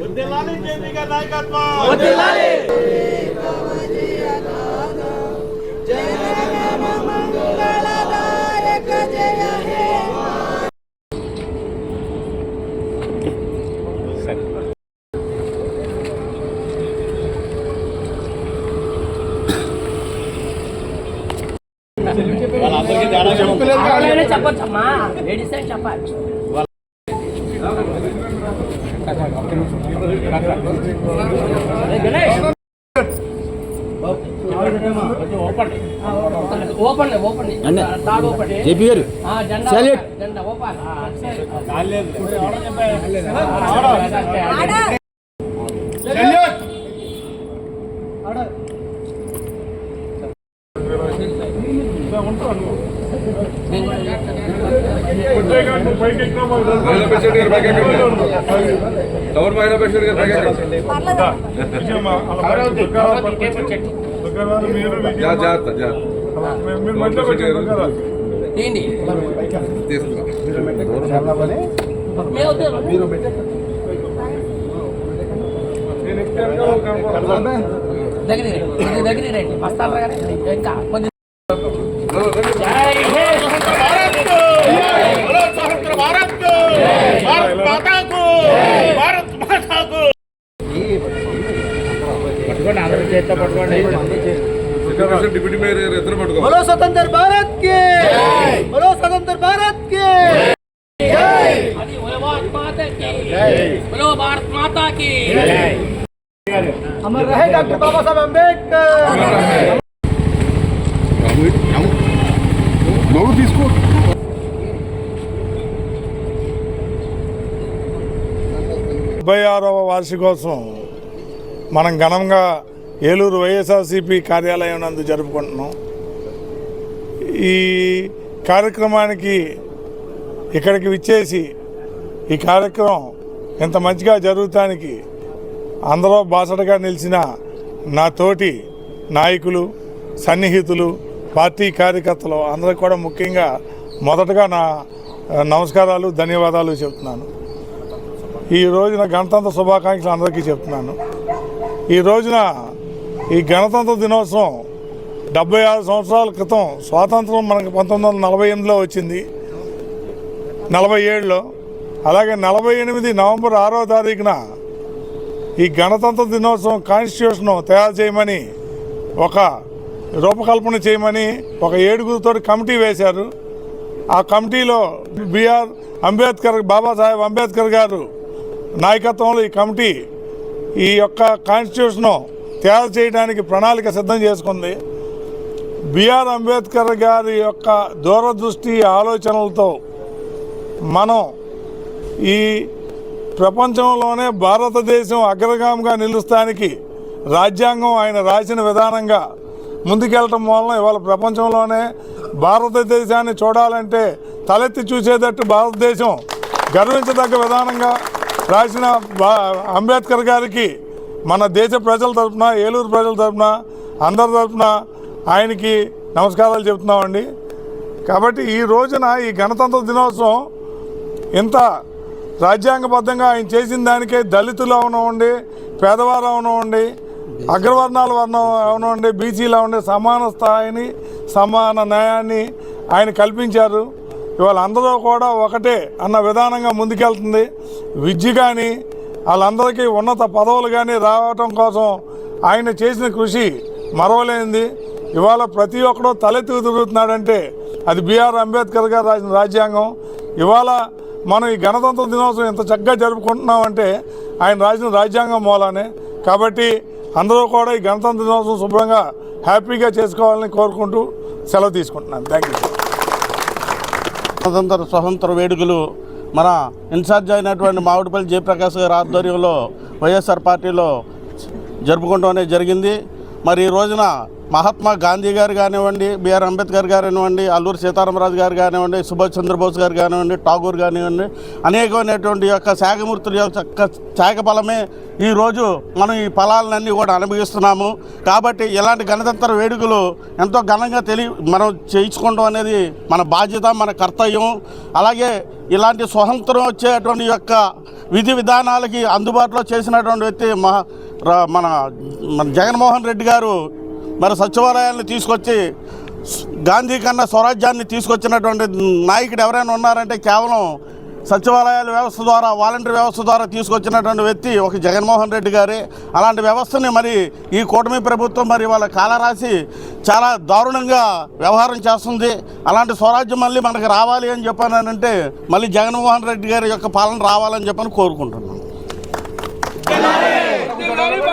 వర్ధిల్లాలి జేపీ గారి నాయకత్వం ఆడవాళ్ళనే చెప్పొచ్చమ్మా లేడీస్ అని చెప్పాలి జేపీ గారు జెండా ఓపెన్ మహిళా ప్రెసిడెంట్ గారు పైకి జాగ్రత్త జాగ్రత్త. ఏంటి? తీసుకుందాం దగ్గర దగ్గర రండి. వస్తాను ఇంకా కొంచెం బాబాసాహెబ్ డెబ్బై ఆరవ వార్షికోత్సవం. మనం ఘనంగా ఏలూరు వైఎస్ఆర్సిపి కార్యాలయం నందు జరుపుకుంటున్నాం. ఈ కార్యక్రమానికి ఇక్కడికి విచ్చేసి ఈ కార్యక్రమం ఇంత మంచిగా జరుగుతానికి అందరూ బాసటగా నిలిచిన నా తోటి నాయకులు సన్నిహితులు పార్టీ కార్యకర్తలు అందరూ కూడా ముఖ్యంగా మొదటగా నా నమస్కారాలు ధన్యవాదాలు చెప్తున్నాను. ఈ రోజున గణతంత్ర శుభాకాంక్షలు అందరికీ చెప్తున్నాను. ఈ రోజున ఈ గణతంత్ర దినోత్సవం డెబ్బై ఆరు సంవత్సరాల క్రితం స్వాతంత్రం మనకు పంతొమ్మిది వందల నలభై ఎనిమిదిలో వచ్చింది. నలభై ఏడులో. అలాగే నలభై ఎనిమిది నవంబర్ ఆరో తారీఖున ఈ గణతంత్ర దినోత్సవం కాన్స్టిట్యూషన్ తయారు చేయమని ఒక రూపకల్పన చేయమని ఒక ఏడుగురితో కమిటీ వేశారు. ఆ కమిటీలో బిఆర్ అంబేద్కర్ బాబాసాహెబ్ అంబేద్కర్ గారు నాయకత్వంలో ఈ కమిటీ ఈ యొక్క కాన్స్టిట్యూషన్ తయారు చేయడానికి ప్రణాళిక సిద్ధం చేసుకుంది. బిఆర్ అంబేద్కర్ గారి యొక్క దూరదృష్టి ఆలోచనలతో మనం ఈ ప్రపంచంలోనే భారతదేశం అగ్రగామిగా నిలుస్తానికి రాజ్యాంగం ఆయన రాసిన విధానంగా ముందుకెళ్ళటం వలన ఇవాళ ప్రపంచంలోనే భారతదేశాన్ని చూడాలంటే తలెత్తి చూసేటట్టు భారతదేశం గర్వించదగ్గ విధానంగా రాసిన బా- అంబేద్కర్ గారికి మన దేశ ప్రజల తరపున ఏలూరు ప్రజల తరపున అందరి తరఫున ఆయనకి నమస్కారాలు చెప్తున్నామండి. కాబట్టి ఈ రోజున ఈ గణతంత్ర దినోత్సవం ఇంత రాజ్యాంగబద్ధంగా ఆయన చేసిన దానికే దళితులు అవనివ్వండి పేదవారు అవనివ్వండి అగ్రవర్ణాల వర్ణం అవనివ్వండి బీసీలు అవనివ్వండి సమాన స్థాయిని సమాన న్యాయాన్ని ఆయన కల్పించారు. ఇవాళ అందరూ కూడా ఒకటే అన్న విధానంగా ముందుకెళ్తుంది. విద్య కానీ వాళ్ళందరికీ ఉన్నత పదవులు కానీ రావటం కోసం ఆయన చేసిన కృషి మరవలేనిది. ఇవాళ ప్రతి ఒక్కడూ తలెత్తుకు తిరుగుతున్నాడంటే అది బీఆర్ అంబేద్కర్ గారు రాసిన రాజ్యాంగం. ఇవాళ మనం ఈ గణతంత్ర దినోత్సవం ఎంత చక్కగా జరుపుకుంటున్నామంటే ఆయన రాసిన రాజ్యాంగం మూలానే. కాబట్టి అందరూ కూడా ఈ గణతంత్ర దినోత్సవం శుభ్రంగా హ్యాపీగా చేసుకోవాలని కోరుకుంటూ సెలవు తీసుకుంటున్నాను. థ్యాంక్ యూ స్వతంత్ర స్వతంత్ర వేడుకలు మన ఇన్ఛార్జ్ అయినటువంటి మామిడిపల్లి జయప్రకాష్ గారి ఆధ్వర్యంలో వైఎస్ఆర్ పార్టీలో జరుపుకుంటూనే జరిగింది. మరి ఈ రోజున మహాత్మా గాంధీ గారు కానివ్వండి బిఆర్ అంబేద్కర్ గారు కానివ్వండి అల్లూరి సీతారామరాజు గారు కానివ్వండి సుభాష్ చంద్రబోస్ గారు కానివ్వండి ఠాగూర్ కానివ్వండి అనేకమైనటువంటి యొక్క శాఖమూర్తుల యొక్క శాఖ ఫలమే ఈరోజు మనం ఈ ఫలాలన్నీ కూడా అనుభవిస్తున్నాము. కాబట్టి ఇలాంటి గణతంత్ర వేడుకలు ఎంతో ఘనంగా తెలియ మనం చేయించుకోవడం అనేది మన బాధ్యత మన కర్తవ్యం. అలాగే ఇలాంటి స్వతంత్రం వచ్చేటువంటి యొక్క విధి విధానాలకి అందుబాటులో చేసినటువంటి వ్యక్తి మహా రా- మన మన జగన్మోహన్ రెడ్డి గారు మరి సచివాలయాన్ని తీసుకొచ్చి గాంధీ కన్నా స్వరాజ్యాన్ని తీసుకొచ్చినటువంటి నాయకుడు ఎవరైనా ఉన్నారంటే కేవలం సచివాలయాల వ్యవస్థ ద్వారా వాలంటీర్ వ్యవస్థ ద్వారా తీసుకొచ్చినటువంటి వ్యక్తి ఒక జగన్మోహన్ రెడ్డి గారే. అలాంటి వ్యవస్థని మరి ఈ కూటమి ప్రభుత్వం మరి వాళ్ళ కాలరాసి చాలా దారుణంగా వ్యవహారం చేస్తుంది. అలాంటి స్వరాజ్యం మళ్ళీ మనకు రావాలి అని చెప్పానంటే మళ్ళీ జగన్మోహన్ రెడ్డి గారి యొక్క పాలన రావాలని చెప్పని కోరుకుంటున్నాను.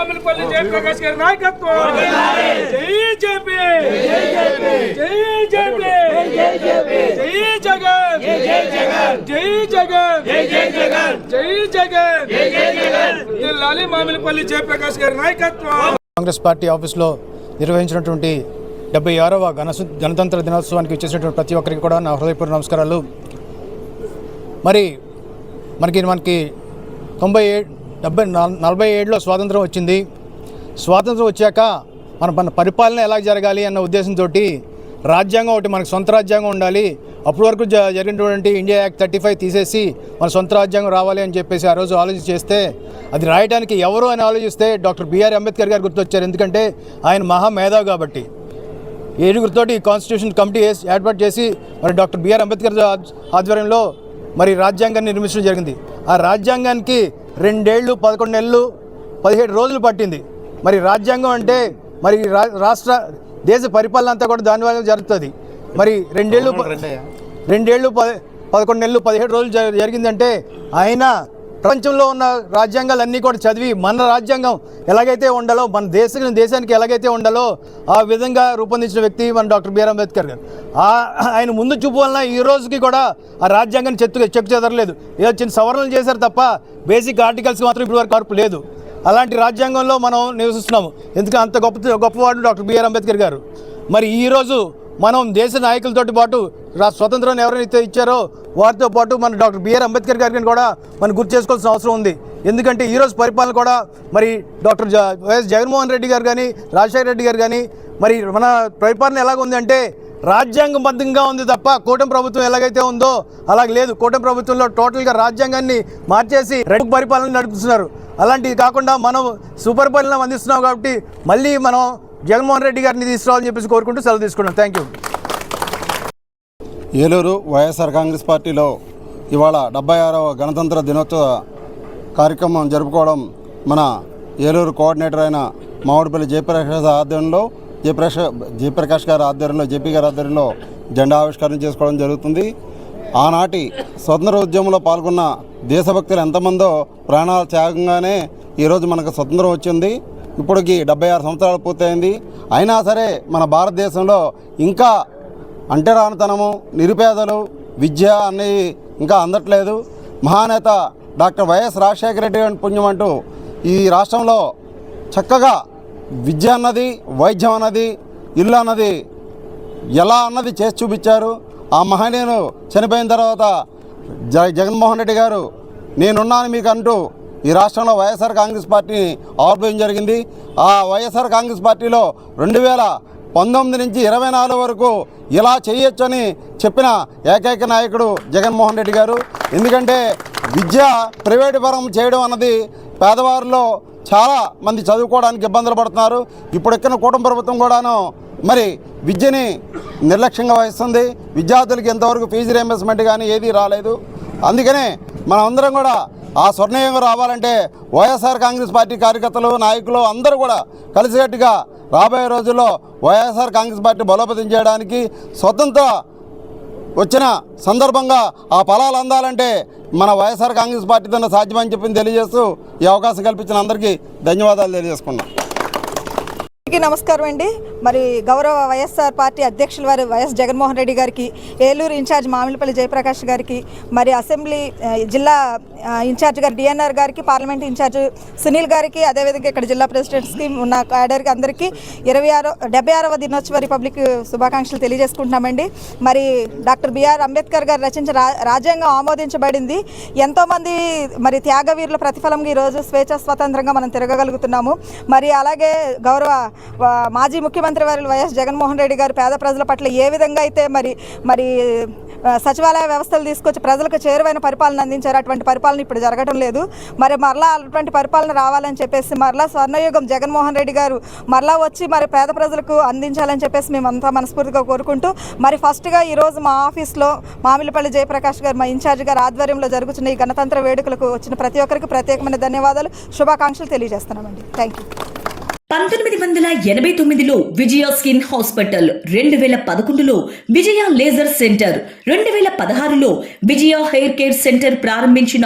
జిల్లాని జయప్రకాష్ గారి నాయకత్వం. జై జేపీ. జై జేపీ. జై జగన్. జై జగన్. జై జగన్. జై మామిలిపల్లి జయప్రకాష్ గారి నాయకత్వం. కాంగ్రెస్ పార్టీ ఆఫీస్లో నిర్వహించినటువంటి డెబ్బై ఆరవ గణ గణతంత్ర దినోత్సవానికి ఇచ్చేసినటువంటి ప్రతి ఒక్కరికి కూడా నా హృదయపూర్వ నమస్కారాలు. మరి మనకి మనకి తొంభై డెబ్బై నలభై ఏడులో స్వాతంత్రం వచ్చింది. స్వాతంత్రం వచ్చాక మన మన పరిపాలన ఎలా జరగాలి అన్న ఉద్దేశంతో రాజ్యాంగం ఒకటి మనకు సొంత రాజ్యాంగం ఉండాలి. అప్పటి వరకు జరిగినటువంటి ఇండియా యాక్ట్ థర్టీ ఫైవ్ తీసేసి మన సొంత రాజ్యాంగం రావాలి అని చెప్పేసి ఆ రోజు ఆలోచన చేస్తే అది రాయడానికి ఎవరు అని ఆలోచిస్తే డాక్టర్ బిఆర్ అంబేద్కర్ గారు గుర్తొచ్చారు. ఎందుకంటే ఆయన మహా మేధావి కాబట్టి. ఏడుగురితోటి కాన్స్టిట్యూషన్ కమిటీ ఏర్పాటు చేసి మరి డాక్టర్ బిఆర్ అంబేద్కర్ ఆధ్వర్యంలో మరి రాజ్యాంగాన్ని నిర్మించడం జరిగింది. ఆ రాజ్యాంగానికి రెండేళ్ళు పదకొండు నెలలు పదిహేడు రోజులు పట్టింది. మరి రాజ్యాంగం అంటే మరి రా- రాష్ట్ర దేశ పరిపాలన అంతా కూడా దాని వల్ల జరుగుతుంది. మరి రెండేళ్ళు ప- రెండేళ్ళు పద పదకొండు నెలలు పదిహేడు రోజులు జరిగిందంటే ఆయన ప్రపంచంలో ఉన్న రాజ్యాంగాలన్నీ కూడా చదివి మన రాజ్యాంగం ఎలాగైతే ఉండాలో మన దేశం దేశానికి ఎలాగైతే ఉండాలో ఆ విధంగా రూపొందించిన వ్యక్తి మన డాక్టర్ బిఆర్ అంబేద్కర్ గారు. ఆ ఆయన ముందు చూపు వలన ఈ రోజుకి కూడా ఆ రాజ్యాంగాన్ని చెత్తు చెక్కు చెదరలేదు. ఏదో చిన్న సవరణలు చేశారు తప్ప బేసిక్ ఆర్టికల్స్ మాత్రం ఇప్పటివరకు మార్పు లేదు. అలాంటి రాజ్యాంగంలో మనం నివసిస్తున్నాము. ఎందుకంటే అంత గొప్ప గొప్పవాడు డాక్టర్ బిఆర్ అంబేద్కర్ గారు. మరి ఈరోజు మనం దేశ నాయకులతో పాటు రా స్వతంత్రాన్ని ఎవరైతే ఇచ్చారో వారితో పాటు మన డాక్టర్ బిఆర్ అంబేద్కర్ గారిని కూడా మనం గుర్తు చేసుకోవాల్సిన అవసరం ఉంది. ఎందుకంటే ఈరోజు పరిపాలన కూడా మరి డాక్టర్ వైఎస్ జగన్మోహన్ రెడ్డి గారు కానీ రాజశేఖర రెడ్డి గారు కానీ మరి మన పరిపాలన ఎలాగ ఉంది అంటే రాజ్యాంగబద్ధంగా ఉంది తప్ప కూటమి ప్రభుత్వం ఎలాగైతే ఉందో అలాగే లేదు. కూటమి ప్రభుత్వంలో టోటల్గా రాజ్యాంగాన్ని మార్చేసి రెడ్ పరిపాలన నడుపుతున్నారు. అలాంటివి కాకుండా మనం సుపరిపాలన అందిస్తున్నాం కాబట్టి మళ్ళీ మనం జగన్మోహన్ రెడ్డి గారిని తీసుకురావాలని చెప్పేసి కోరుకుంటూ సెలవు తీసుకున్నాం. Thank you Eluru YSR Congress పార్టీలో ఇవాళ డెబ్బై ఆరవ గణతంత్ర దినోత్సవ కార్యక్రమం జరుపుకోవడం మన ఏలూరు కోఆర్డినేటర్ అయిన మామిడిపల్లి జయప్రకాష్ ఆధ్వర్యంలో జయప్రకాష్ జయప్రకాష్ గారి ఆధ్వర్యంలో జేపీ గారి ఆధ్వర్యంలో జెండా ఆవిష్కరణ చేసుకోవడం జరుగుతుంది. ఆనాటి స్వతంత్ర ఉద్యమంలో పాల్గొన్న దేశభక్తులు ఎంతమందో ప్రాణాలు త్యాగంగానే ఈరోజు మనకు స్వతంత్రం వచ్చింది. ఇప్పటికి డెబ్బై ఆరు సంవత్సరాలు పూర్తయింది. అయినా సరే మన భారతదేశంలో ఇంకా అంటరానితనము నిరుపేదలు విద్య అనేవి ఇంకా అందట్లేదు. మహానేత డాక్టర్ వైఎస్ రాజశేఖర రెడ్డి గారి పుణ్యం అంటూ ఈ రాష్ట్రంలో చక్కగా విద్య అన్నది వైద్యం అన్నది ఇల్లు అన్నది ఎలా అన్నది చేసి చూపించారు. ఆ మహనీయులు చనిపోయిన తర్వాత జ జగన్మోహన్ రెడ్డి గారు నేనున్నాను మీకు అంటూ ఈ రాష్ట్రంలో వైఎస్ఆర్ కాంగ్రెస్ పార్టీని ఆవిర్భవించడం జరిగింది. ఆ వైఎస్ఆర్ కాంగ్రెస్ పార్టీలో రెండు వేల పంతొమ్మిది నుంచి ఇరవై నాలుగు వరకు ఇలా చేయొచ్చని చెప్పిన ఏకైక నాయకుడు జగన్మోహన్ రెడ్డి గారు. ఎందుకంటే విద్య ప్రైవేటు పరం చేయడం అన్నది పేదవారిలో చాలా మంది చదువుకోవడానికి ఇబ్బందులు పడుతున్నారు. ఇప్పుడు ఎక్కిన కూటమి ప్రభుత్వం కూడాను మరి విద్యని నిర్లక్ష్యంగా వహిస్తుంది. విద్యార్థులకి ఎంతవరకు ఫీజు రియంబర్స్మెంట్ కానీ ఏదీ రాలేదు. అందుకనే మనం అందరం కూడా ఆ స్వర్ణయుగం రావాలంటే వైఎస్ఆర్ కాంగ్రెస్ పార్టీ కార్యకర్తలు నాయకులు అందరూ కూడా కలిసికట్టుగా రాబోయే రోజుల్లో వైఎస్ఆర్ కాంగ్రెస్ పార్టీ బలోపేతం చేయడానికి స్వతంత్ర వచ్చిన సందర్భంగా ఆ ఫలాలు అందాలంటే మన వైఎస్ఆర్ కాంగ్రెస్ పార్టీతో సాధ్యమని చెప్పి తెలియజేస్తూ ఈ అవకాశం కల్పించిన అందరికీ ధన్యవాదాలు తెలియజేసుకున్నాం అందరికీ నమస్కారం అండి. మరి గౌరవ వైఎస్ఆర్ పార్టీ అధ్యక్షుల వారు వైఎస్ జగన్మోహన్ రెడ్డి గారికి ఏలూరు ఇన్ఛార్జ్ మామిడిపల్లి జయప్రకాష్ గారికి మరి అసెంబ్లీ జిల్లా ఇన్ఛార్జ్ గారు డిఎన్ఆర్ గారికి పార్లమెంట్ ఇన్ఛార్జ్ సునీల్ గారికి అదేవిధంగా ఇక్కడ జిల్లా ప్రెసిడెంట్స్కి ఉన్న క్యాడర్కి అందరికీ ఇరవై ఆరో డెబ్బై ఆరవ దినోత్సవ రిపబ్లిక్ శుభాకాంక్షలు తెలియజేసుకుంటున్నామండి. మరి డాక్టర్ బిఆర్ అంబేద్కర్ గారు రచించిన రా రాజ్యాంగం ఆమోదించబడింది. ఎంతోమంది మరి త్యాగవీరుల ప్రతిఫలంగా ఈరోజు స్వేచ్ఛ స్వతంత్రంగా మనం తిరగగలుగుతున్నాము. మరి అలాగే గౌరవ మాజీ ముఖ్యమంత్రి వారి వైఎస్ జగన్మోహన్ రెడ్డి గారు పేద ప్రజల పట్ల ఏ విధంగా అయితే మరి మరి సచివాలయ వ్యవస్థలు తీసుకొచ్చి ప్రజలకు చేరువైన పరిపాలన అందించారు అటువంటి పరిపాలన ఇప్పుడు జరగడం లేదు. మరి మరలా అటువంటి పరిపాలన రావాలని చెప్పేసి మరలా స్వర్ణయుగం జగన్మోహన్ రెడ్డి గారు మరలా వచ్చి మరి పేద ప్రజలకు అందించాలని చెప్పేసి మేమంతా మనస్ఫూర్తిగా కోరుకుంటూ మరి ఫస్ట్గా ఈరోజు మా ఆఫీస్లో మామిలిపల్లి జయప్రకాష్ గారు మా ఇన్ఛార్జ్ గారు ఆధ్వర్యంలో జరుగుతున్న ఈ గణతంత్ర వేడుకలకు వచ్చిన ప్రతి ఒక్కరికి ప్రత్యేకమైన ధన్యవాదాలు. శుభాకాంక్షలు తెలియజేస్తున్నామండి. థ్యాంక్ యూ పంతొమ్మిది వందల ఎనభై తొమ్మిదిలో విజయ స్కిన్ హాస్పిటల్ రెండు వేల పదకొండులో విజయ లేజర్ సెంటర్ రెండు వేల పదహారులో విజయ హెయిర్ కేర్ సెంటర్ ప్రారంభించిన